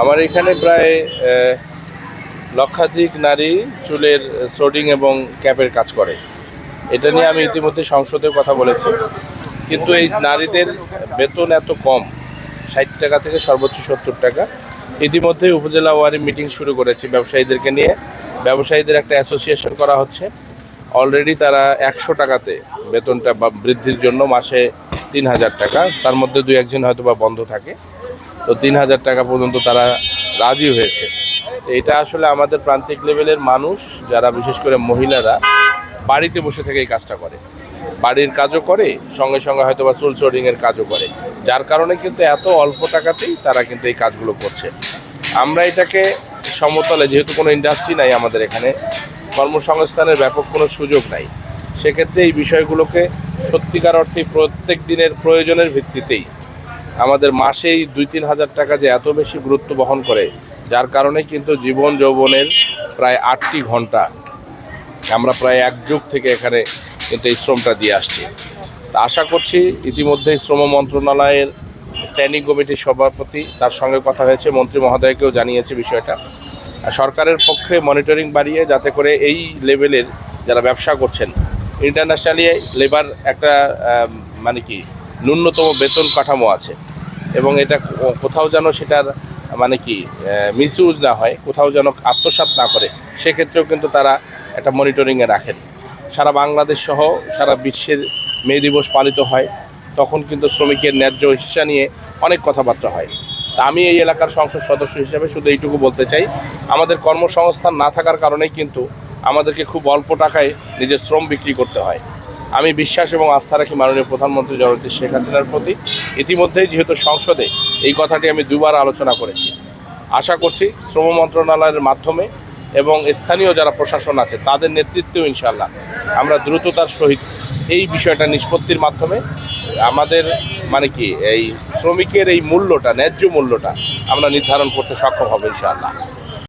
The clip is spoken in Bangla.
আমার এখানে প্রায় লক্ষাধিক নারী চুলের সোডিং এবং ক্যাপের কাজ করে। এটা নিয়ে আমি ইতিমধ্যে সংসদে কথা বলেছি। কিন্তু এই নারীদের বেতন এত কম, ষাট টাকা থেকে সর্বোচ্চ সত্তর টাকা। ইতিমধ্যেই উপজেলা ওয়ারি মিটিং শুরু করেছি ব্যবসায়ীদেরকে নিয়ে। ব্যবসায়ীদের একটা অ্যাসোসিয়েশন করা হচ্ছে। অলরেডি তারা একশো টাকাতে বেতনটা বৃদ্ধির জন্য মাসে তিন হাজার টাকা। তার মধ্যে দু একজন হয়তো বা বন্ধ থাকে। তো তিন হাজার টাকা পর্যন্ত তারা রাজি হয়েছে। তো এটা আসলে আমাদের প্রান্তিক লেভেলের মানুষ, যারা বিশেষ করে মহিলারা, বাড়িতে বসে থেকে এই কাজটা করে। বাড়ির কাজও করে, সঙ্গে সঙ্গে হয়তো বা চুল চোরিংয়ের কাজও করে। যার কারণে কিন্তু এত অল্প টাকাতেই তারা কিন্তু এই কাজগুলো করছে। আমরা এটাকে সমতলে, যেহেতু কোনো ইন্ডাস্ট্রি নাই আমাদের এখানে, কর্মসংস্থানের ব্যাপক কোনো সুযোগ নাই, সেক্ষেত্রে এই বিষয়গুলোকে সত্যিকার অর্থে প্রত্যেক দিনের প্রয়োজনের ভিত্তিতেই আমাদের মাসেই দুই তিন হাজার টাকা যে এত বেশি গুরুত্ব বহন করে, যার কারণে কিন্তু জীবন যৌবনের প্রায় আটটি ঘণ্টা আমরা প্রায় এক যুগ থেকে এখানে কিন্তু এই শ্রমটা দিয়ে আসছি। তা আশা করছি ইতিমধ্যেই শ্রম মন্ত্রণালয়ের স্ট্যান্ডিং কমিটির সভাপতি তার সঙ্গে কথা হয়েছে, মন্ত্রী মহোদয়কেও জানিয়েছে বিষয়টা। সরকারের পক্ষে মনিটরিং বাড়িয়ে যাতে করে এই লেভেলের যারা ব্যবসা করছেন ইন্টারন্যাশনালি লেবার একটা মানে কি ন্যূনতম বেতন কাঠামো আছে। এবং এটা কোথাও যেন সেটার মানে কি মিসইউজ না হয়, কোথাও যেন আত্মসাৎ না করে, সেক্ষেত্রেও কিন্তু তারা একটা মনিটরিংয়ে রাখেন। সারা বাংলাদেশ সহ সারা বিশ্বের মে দিবস পালিত হয়, তখন কিন্তু শ্রমিকের ন্যায্য হিসা নিয়ে অনেক কথাবার্তা হয়। তা আমি এই এলাকার সংসদ সদস্য হিসেবে শুধু এইটুকু বলতে চাই, আমাদের কর্মসংস্থান না থাকার কারণেই কিন্তু আমাদেরকে খুব অল্প টাকায় নিজের শ্রম বিক্রি করতে হয়। আমি বিশ্বাস এবং আস্থা রাখি মাননীয় প্রধানমন্ত্রী জননেত্রী শেখ হাসিনার প্রতি। ইতিমধ্যেই যেহেতু সংসদে এই কথাটি আমি দুবার আলোচনা করেছি। আশা করছি শ্রম মন্ত্রণালয়ের মাধ্যমে এবং স্থানীয় যারা প্রশাসন আছে, তাদের নেতৃত্বেও ইনশাল্লাহ আমরা দ্রুততার সহিত এই বিষয়টা নিষ্পত্তির মাধ্যমে আমাদের মানে কি, এই শ্রমিকের এই মূল্যটা, ন্যায্য মূল্যটা আমরা নির্ধারণ করতে সক্ষম হব ইনশাআল্লাহ।